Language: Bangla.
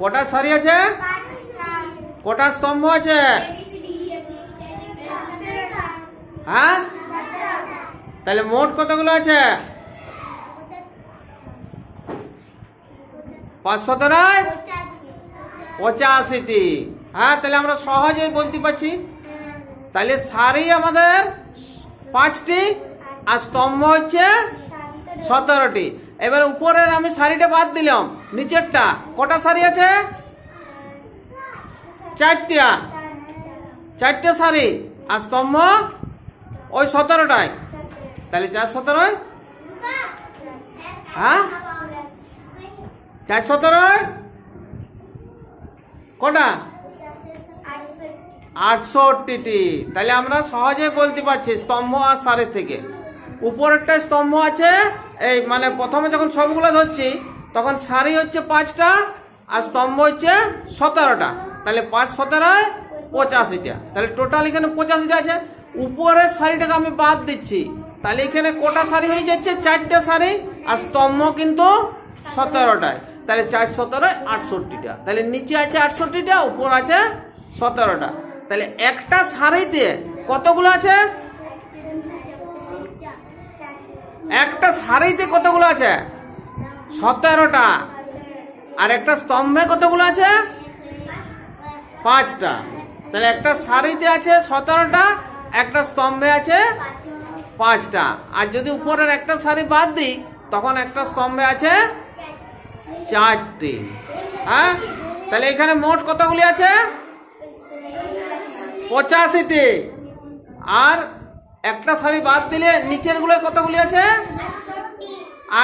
কটা সারি আছে? কটা স্তম্ভ আছে? হ্যাঁ? তাহলে মোট কতগুলো আছে? পাঁচ সতেরোয় পঁচাশিটি। হ্যাঁ তাহলে আমরা সহজেই বলতে পারছি। তাহলে সারি আমাদের পাঁচটি, আর স্তম্ভ হচ্ছে সতেরোটি। এবার উপরের আমি শাড়িটা বাদ দিলাম। নিচেরটা। কটা শাড়ি আছে? চারটা। চারটে শাড়ি। আর স্তম্ভ? ওই সতেরোটায়। তাহলে চার সতেরোয়? হ্যাঁ? চার সতেরোয়? কটা? আটষট্টিটি। তাহলে আমরা সহজে বলতে পারছি স্তম্ভ আর সারের থেকে। উপরেরটা স্তম্ভ আছে, এই মানে প্রথমে যখন সবগুলো ধরছি, তখন সারি হচ্ছে পাঁচটা, আর স্তম্ভ হচ্ছে সতেরোটা। তাহলে পাঁচ সতেরোয় পঁচাশিটা। তাহলে টোটাল এখানে পঁচাশিটা আছে। উপরের শাড়িটাকে আমি বাদ দিচ্ছি। তাহলে এখানে কটা শাড়ি হয়ে যাচ্ছে? চারটে শাড়ি আর স্তম্ভ কিন্তু সতেরোটায়। তাহলে চার সতেরোয় আটষট্টিটা। তাহলে নিচে আছে আটষট্টিটা, উপর আছে সতেরোটা। তাহলে একটা শাড়িতে কতগুলো আছে? একটা শাড়িতে কতগুলো আছে? সতেরোটা আর একটা স্তম্ভে কতগুলো আছে? পাঁচটা। তাহলে একটা শাড়িতে আছে সতেরোটা, একটা স্তম্ভে আছে পাঁচটা। আর যদি উপরের একটা শাড়ি বাদ দিই, তখন একটা স্তম্ভে আছে চারটি। হ্যাঁ? তাহলে এখানে মোট কতগুলি আছে? পঁচাশিটি। আর একটা শাড়ি বাদ দিলে নিচেরগুলো কতগুলি আছে?